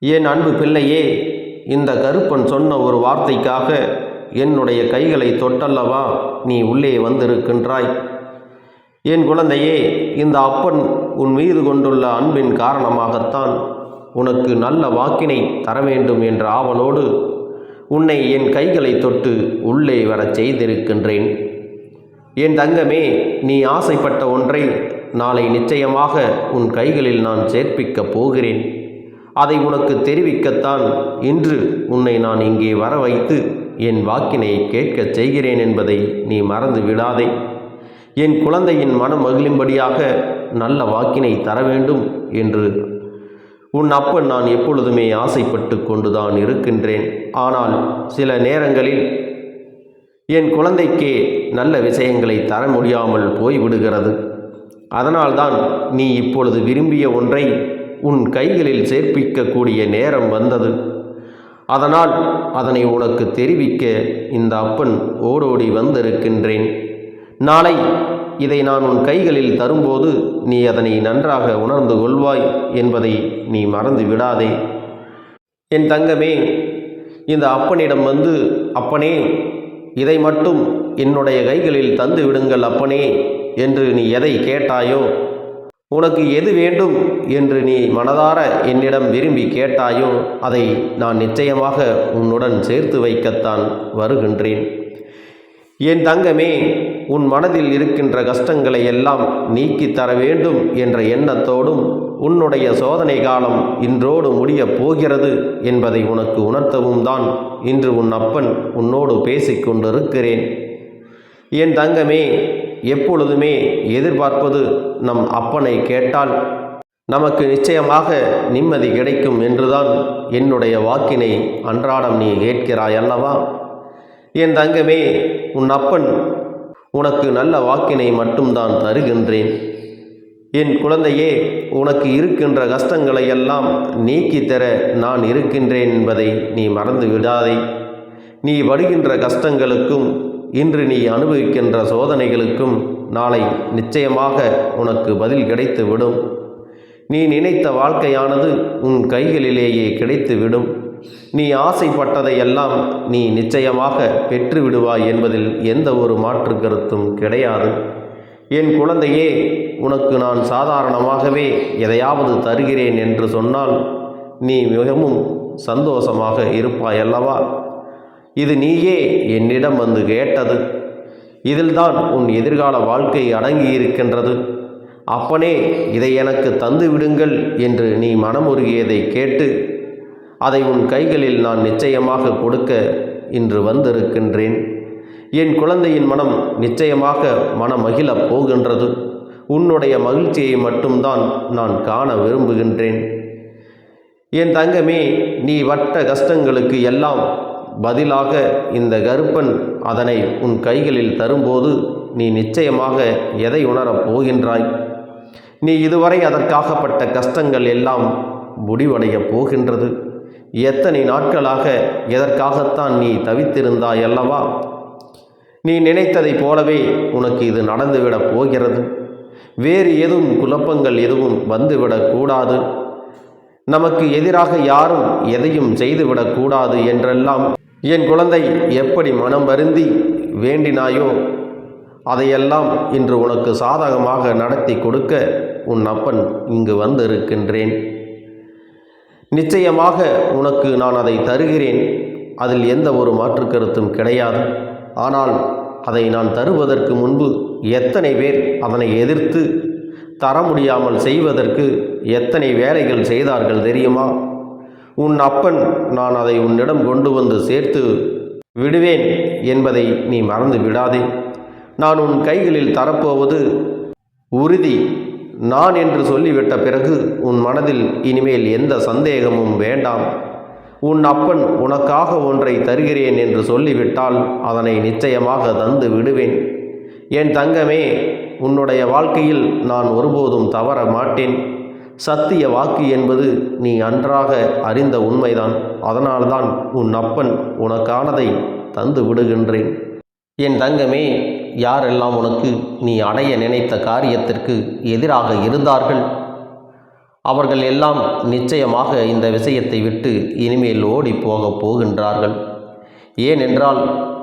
என் அன்பு பிள்ளையே இந்த கருப்பன் சொன்ன ஒரு வார்த்தைக்காக என்னுடைய கைகளை தொட்டல்லவா நீ உள்ளே வந்திருக்கின்றாய்? என் குழந்தையே இந்த அப்பன் உன் மீது கொண்டுள்ள அன்பின் காரணமாகத்தான் உனக்கு நல்ல வாக்கினை தர வேண்டும் என்ற ஆவலோடு உன்னை என் கைகளை தொட்டு உள்ளே வரச் செய்திருக்கின்றேன். என் தங்கமே நீ ஆசைப்பட்ட ஒன்றை நாளை நிச்சயமாக உன் கைகளில் நான் சேர்ப்பிக்கப் போகிறேன். அதை உனக்கு தெரிவிக்கத்தான். இன்று உன்னை நான் இங்கே வர வைத்து என் வாக்கினை கேட்கச் செய்கிறேன் என்பதை நீ மறந்து விடாதே. என் குழந்தையின் மனம் மகிழும்படியாக நல்ல வாக்கினை தர வேண்டும் என்று உன் அப்பன் நான் எப்பொழுதுமே ஆசைப்பட்டு கொண்டுதான் இருக்கின்றேன். ஆனால் சில நேரங்களில் என் குழந்தைக்கே நல்ல விஷயங்களை தர முடியாமல் போய்விடுகிறது. அதனால்தான் நீ இப்பொழுது விரும்பிய ஒன்றை உன் கைகளில் சேர்ப்பிக்கக்கூடிய நேரம் வந்தது. அதனால் அதனை உனக்கு தெரிவிக்க இந்த அப்பன் ஓடோடி வந்திருக்கின்றேன். நாளை இதை நான் உன் கைகளில் தரும்போது நீ அதனை நன்றாக உணர்ந்து கொள்வாய் என்பதை நீ மறந்து விடாதே. என் தங்கமே இந்த அப்பனிடம் வந்து அப்பனே இதை மட்டும் என்னுடைய கைகளில் தந்து விடுங்கள் அப்பனே என்று நீ எதை கேட்டாயோ உனக்கு எது வேண்டும் என்று நீ மனதார என்னிடம் விரும்பி கேட்டாயோ அதை நான் நிச்சயமாக உன்னுடன் சேர்த்து வைக்கத்தான் வருகின்றேன். என் தங்கமே உன் மனதில் இருக்கின்ற கஷ்டங்களை எல்லாம் நீக்கித் தர வேண்டும் என்ற எண்ணத்தோடும் உன்னுடைய சோதனை காலம் இன்றோடு முடியப் போகிறது என்பதை உனக்கு உணர்த்தவும் தான் இன்று உன் அப்பன் உன்னோடு பேசிக்கொண்டிருக்கிறேன் என் தங்கமே எப்பொழுதுமே எதிர்பார்ப்பது நம் அப்பனை கேட்டால் நமக்கு நிச்சயமாக நிம்மதி கிடைக்கும் என்றுதான் என்னுடைய வாக்கினை அன்றாடம் நீ கேட்கிறாய் அல்லவா? என் தங்கமே உன் அப்பன் உனக்கு நல்ல வாக்கினை மட்டும்தான் தருகின்றேன். என் குழந்தையே உனக்கு இருக்கின்ற கஷ்டங்களை எல்லாம் நீக்கித்தர நான் இருக்கின்றேன் என்பதை நீ மறந்து விடாதே நீ படுகின்ற கஷ்டங்களுக்கும் இன்று நீ அனுபவிக்கின்ற சோதனைகளுக்கும் நாளை நிச்சயமாக உனக்கு பதில் கிடைத்து விடும் நீ நினைத்த வாழ்க்கையானது உன் கைகளிலேயே கிடைத்து விடும் நீ ஆசைப்பட்டதையெல்லாம் நீ நிச்சயமாக பெற்று விடுவாய் என்பதில் எந்த ஒரு மாற்று கருத்தும் கிடையாது. என் குழந்தையே உனக்கு நான் சாதாரணமாகவே எதையாவது தருகிறேன் என்று சொன்னால் நீ மிகவும் சந்தோஷமாக இருப்பாய் அல்லவா இது நீயே என்னிடம் வந்து கேட்டது. இதில்தான் உன் எதிர்கால வாழ்க்கை அடங்கி இருக்கின்றது அப்பனே இதை எனக்கு தந்து விடுங்கள் என்று நீ மனமுருகியதை கேட்டு அதை உன் கைகளில் நான் நிச்சயமாக கொடுக்க இன்று வந்திருக்கின்றேன். என் குழந்தையின் மனம் நிச்சயமாக மனமகிழப் போகின்றது. உன்னுடைய மகிழ்ச்சியை மட்டும்தான் நான் காண விரும்புகின்றேன். என் தங்கமே நீ வட்ட கஷ்டங்களுக்கு எல்லாம் பதிலாக இந்த கருப்பன் அதனை உன் கைகளில் தரும்போது நீ நிச்சயமாக எதை உணரப் போகின்றாய்? நீ இதுவரை அதற்காகப்பட்ட கஷ்டங்கள் எல்லாம் முடிவடையப் போகின்றது. எத்தனை நாட்களாக எதற்காகத்தான் நீ தவித்திருந்தாய் அல்லவா? நீ நினைத்ததைப் போலவே உனக்கு இது நடந்துவிடப் போகிறது. வேறு எதுவும் குழப்பங்கள் எதுவும் வந்துவிடக்கூடாது நமக்கு எதிராக யாரும் எதையும் செய்துவிடக்கூடாது என்றெல்லாம் என் குழந்தை எப்படி மனம் வருந்தி வேண்டினாயோ அதையெல்லாம் இன்று உனக்கு சாதகமாக நடத்தி கொடுக்க உன் அப்பன் இங்கு வந்திருக்கின்றேன். நிச்சயமாக உனக்கு நான் அதை தருகிறேன். அதில் எந்த ஒரு மாற்று கருத்தும் கிடையாது. ஆனால் அதை நான் தருவதற்கு முன்பு எத்தனை பேர் அதனை எதிர்த்து தர முடியாமல் செய்வதற்கு எத்தனை வேலைகள் செய்தார்கள் தெரியுமா? உன் அப்பன் நான் அதை உன்னிடம் கொண்டு வந்து சேர்த்து விடுவேன் என்பதை நீ மறந்து விடாதே. நான் உன் கைகளில் தரப்போவது உறுதி. நான் என்று சொல்லிவிட்ட பிறகு உன் மனதில் இனிமேல் எந்த சந்தேகமும் வேண்டாம். உன் அப்பன் உனக்காக ஒன்றை தருகிறேன் என்று சொல்லிவிட்டால் அதனை நிச்சயமாக தந்து விடுவேன். என் தங்கமே உன்னுடைய வாழ்க்கையில் நான் ஒருபோதும் தவற மாட்டேன். சத்திய வாக்கு என்பது நீ அன்றாக அறிந்த உண்மைதான். அதனால்தான் உன் அப்பன் உனக்கானதை தந்து விடுகின்றேன். என் தங்கமே யாரெல்லாம் உனக்கு நீ அடைய நினைத்த காரியத்திற்கு எதிராக இருந்தார்கள்? அவர்கள் எல்லாம் நிச்சயமாக இந்த விஷயத்தை விட்டு இனிமேல் ஓடி போகப் போகின்றார்கள். ஏனென்றால்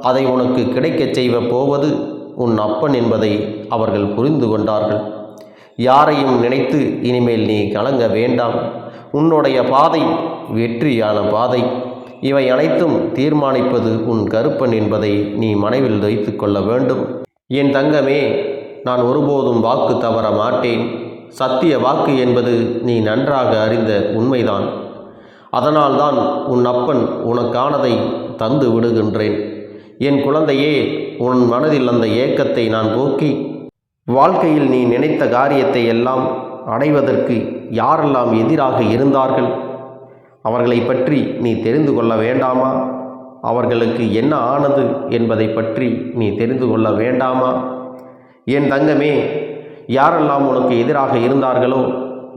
அதை உனக்கு கிடைக்கச் செய்வ போவது உன் அப்பன் என்பதை அவர்கள் புரிந்து கொண்டார்கள். யாரையும் நினைத்து இனிமேல் நீ கலங்க வேண்டாம். உன்னுடைய பாதை வெற்றியான பாதை. இவை அனைத்தும் தீர்மானிப்பது உன் கருப்பன் என்பதை நீ மனைவில் வைத்து கொள்ள வேண்டும். என் தங்கமே நான் ஒருபோதும் வாக்கு தவற மாட்டேன். சத்திய வாக்கு என்பது நீ நன்றாக அறிந்த உண்மைதான். அதனால்தான் உன் அப்பன் உனக்கானதை தந்து விடுகின்றேன் என் குழந்தையே உன் மனதில் அந்த ஏக்கத்தை நான் போக்கி வாழ்க்கையில் நீ நினைத்த காரியத்தை எல்லாம் அடைவதற்கு யாரெல்லாம் எதிராக இருந்தார்கள்? அவர்களை பற்றி நீ தெரிந்து கொள்ள வேண்டாமா? அவர்களுக்கு என்ன ஆனது என்பதை பற்றி நீ தெரிந்து கொள்ள வேண்டாமா? என் தங்கமே யாரெல்லாம் உனக்கு எதிராக இருந்தார்களோ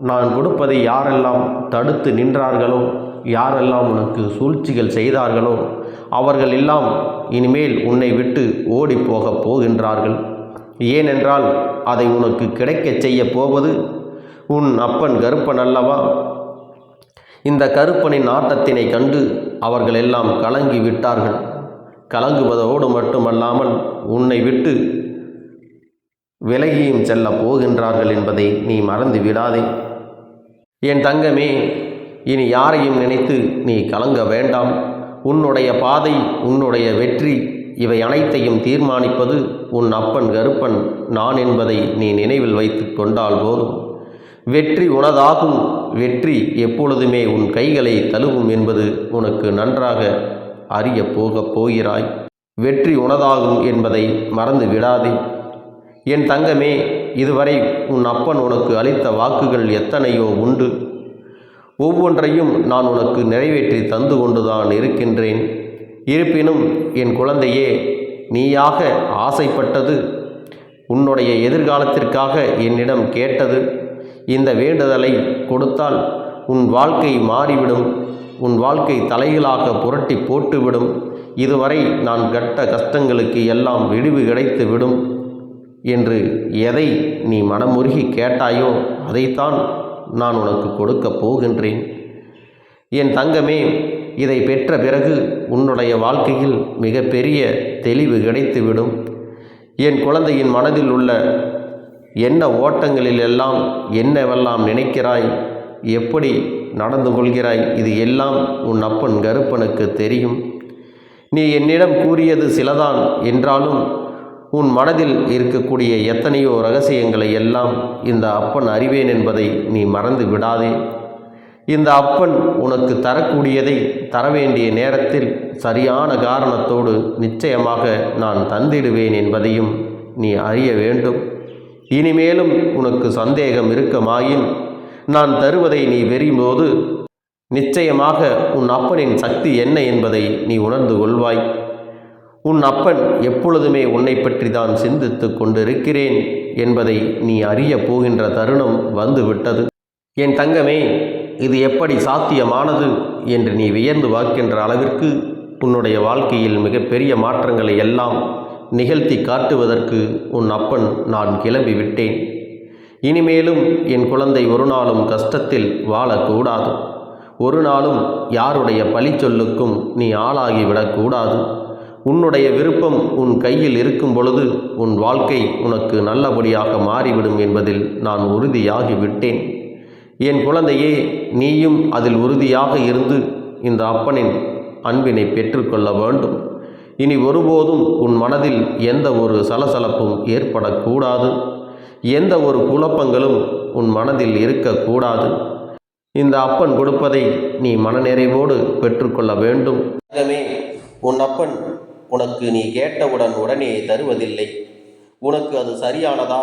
நான் கொடுப்பதை யாரெல்லாம் தடுத்து நின்றார்களோ யாரெல்லாம் உனக்கு சூழ்ச்சிகள் செய்தார்களோ அவர்கள் எல்லாம் இனிமேல் உன்னை விட்டு ஓடிப் போகப் போகின்றார்கள். ஏனென்றால் அதை உனக்கு கிடைக்கச் செய்ய போவது உன் அப்பன் கருப்பன் அல்லவா? இந்த கருப்பனின் ஆட்டத்தினை கண்டு அவர்கள் எல்லாம் கலங்கி விட்டார்கள். கலங்குவதோடு மட்டுமல்லாமல் உன்னை விட்டு விலகியும் செல்ல போகின்றார்கள் என்பதை நீ மறந்து விடாதே. என் தங்கமே இனி யாரையும் நினைத்து நீ கலங்க வேண்டாம். உன்னுடைய பாதை உன்னுடைய வெற்றி இவை அனைத்தையும் தீர்மானிப்பது உன் அப்பன் கருப்பன் நான் என்பதை நீ நினைவில் வைத்து கொண்டால் போதும். வெற்றி உனதாகும் வெற்றி எப்பொழுதுமே உன் கைகளை தழுவும் என்பது உனக்கு நன்றாக அறிய போகப் போகிறாய். வெற்றி உனதாகும் என்பதை மறந்து விடாதே. என் தங்கமே இதுவரை உன் அப்பன் உனக்கு அளித்த வாக்குகள் எத்தனையோ உண்டு. ஒவ்வொன்றையும் நான் உனக்கு நிறைவேற்றி தந்து கொண்டுதான் இருக்கின்றேன். இருப்பினும் என் குழந்தையே நீயாக ஆசைப்பட்டது. உன்னுடைய எதிர்காலத்திற்காக என்னிடம் கேட்டது. இந்த வேண்டுதலை கொடுத்தால் உன் வாழ்க்கை மாறிவிடும். உன் வாழ்க்கை தலைகளாக புரட்டி போட்டுவிடும். இதுவரை நான் கட்ட கஷ்டங்களுக்கு எல்லாம் விடிவு கிடைத்து விடும் என்று எதை நீ மனமுருகி கேட்டாயோ அதைத்தான் நான் உனக்கு கொடுக்கப் போகின்றேன். என் தங்கமே இதை பெற்ற பிறகு உன்னுடைய வாழ்க்கையில் மிகப்பெரிய தெளிவு கிடைத்துவிடும். என் குழந்தையின் மனதில் உள்ள என்ன ஓட்டங்களில் எல்லாம் என்னவெல்லாம் நினைக்கிறாய்? எப்படி நடந்து கொள்கிறாய்? இது எல்லாம் உன் அப்பன் கருப்பனுக்கு தெரியும். நீ என்னிடம் கூறியது சிலதான் என்றாலும் உன் மனதில் இருக்கக்கூடிய எத்தனையோ ரகசியங்களை எல்லாம் இந்த அப்பன் அறிவேன் என்பதை நீ மறந்து விடாதே இந்த அப்பன் உனக்கு தரக்கூடியதை தர வேண்டிய நேரத்தில் சரியான காரணத்தோடு நிச்சயமாக நான் தந்திடுவேன் என்பதையும் நீ அறிய வேண்டும். இனிமேலும் உனக்கு சந்தேகம் இருக்கமாயின் நான் தருவதை நீ வெறியும்போது நிச்சயமாக உன் அப்பனின் சக்தி என்ன என்பதை நீ உணர்ந்து கொள்வாய். உன் அப்பன் எப்பொழுதுமே உன்னை பற்றி தான் சிந்தித்து கொண்டிருக்கிறேன் என்பதை நீ அறிய போகின்ற தருணம் வந்துவிட்டது. என் தங்கமே இது எப்படி சாத்தியமானது என்று நீ வியந்து வாக்கின்ற அளவிற்கு உன்னுடைய வாழ்க்கையில் மிகப்பெரிய மாற்றங்களை எல்லாம் நிகழ்த்தி காட்டுவதற்கு உன் அப்பன் நான் கிளம்பி விட்டேன். இனிமேலும் என் குழந்தை ஒரு நாளும் கஷ்டத்தில் வாழக்கூடாது. ஒரு நாளும் யாருடைய பழிச்சொல்லுக்கும் நீ ஆளாகிவிடக்கூடாது உன்னுடைய விருப்பம் உன் கையில் இருக்கும் பொழுது உன் வாழ்க்கை உனக்கு நல்லபடியாக மாறிவிடும் என்பதில் நான் உறுதியாகி விட்டேன் என் குழந்தையே நீயும் அதில் உறுதியாக இருந்து இந்த அப்பனின் அன்பினை பெற்றுக்கொள்ள வேண்டும். இனி ஒருபோதும் உன் மனதில் எந்த ஒரு சலசலப்பும் ஏற்படக்கூடாது. எந்த ஒரு குழப்பங்களும் உன் மனதில் இருக்கக்கூடாது. இந்த அப்பன் கொடுப்பதை நீ மனநிறைவோடு பெற்றுக்கொள்ள வேண்டும். உன் அப்பன் உனக்கு நீ கேட்டவுடன் உடனே தருவதில்லை. உனக்கு அது சரியானதா?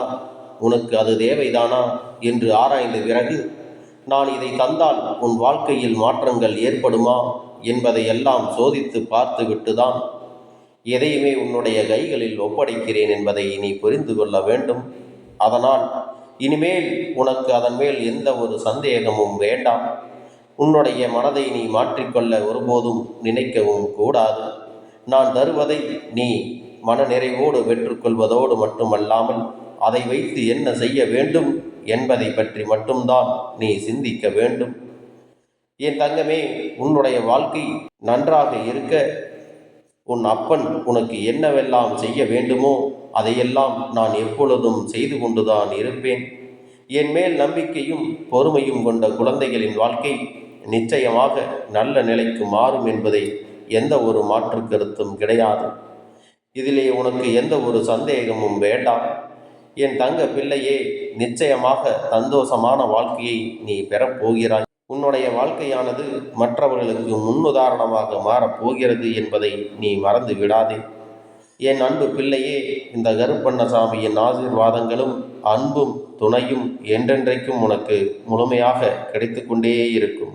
உனக்கு அது தேவைதானா? என்று ஆராய்ந்த பிறகு நான் இதை தந்தால் உன் வாழ்க்கையில் மாற்றங்கள் ஏற்படுமா என்பதை எல்லாம் சோதித்து பார்த்துவிட்டு தான் எதையுமே உன்னுடைய கைகளில் ஒப்படைக்கிறேன் என்பதை நீ புரிந்து கொள்ள வேண்டும். அதனால் இனிமேல் உனக்கு அதன் மேல் எந்த ஒரு சந்தேகமும் வேண்டாம். உன்னுடைய மனதை நீ மாற்றிக்கொள்ள ஒருபோதும் நினைக்கவும் கூடாது. நான் தருவதை நீ மன நிறைவோடு பெற்றுக்கொள்வதோடு மட்டுமல்லாமல் அதை வைத்து என்ன செய்ய வேண்டும்? என்பதை பற்றி மட்டும்தான் நீ சிந்திக்க வேண்டும். என் தங்கமே உன்னுடைய வாழ்க்கை நன்றாக இருக்க உன் அப்பன் உனக்கு என்னவெல்லாம் செய்ய வேண்டுமோ அதையெல்லாம் நான் எப்பொழுதும் செய்து கொண்டுதான் இருப்பேன். என் மேல் நம்பிக்கையும் பொறுமையும் கொண்ட குழந்தைகளின் வாழ்க்கை நிச்சயமாக நல்ல நிலைக்கு மாறும் என்பதை எந்த ஒரு மாற்று கருத்தும் கிடையாது. இதிலே உனக்கு எந்த ஒரு சந்தேகமும் வேண்டாம். என் தங்க பிள்ளையே நிச்சயமாக சந்தோஷமான வாழ்க்கையை நீ பெறப்போகிறாய் உன்னுடைய வாழ்க்கையானது மற்றவர்களுக்கு முன்னுதாரணமாக மாறப் போகிறது என்பதை நீ மறந்து விடாதே. என் அன்பு பிள்ளையே இந்த கருப்பண்ணசாமியின் ஆசீர்வாதங்களும் அன்பும் துணையும் என்றென்றைக்கும் உனக்கு முழுமையாக கிடைத்து கொண்டே இருக்கும்.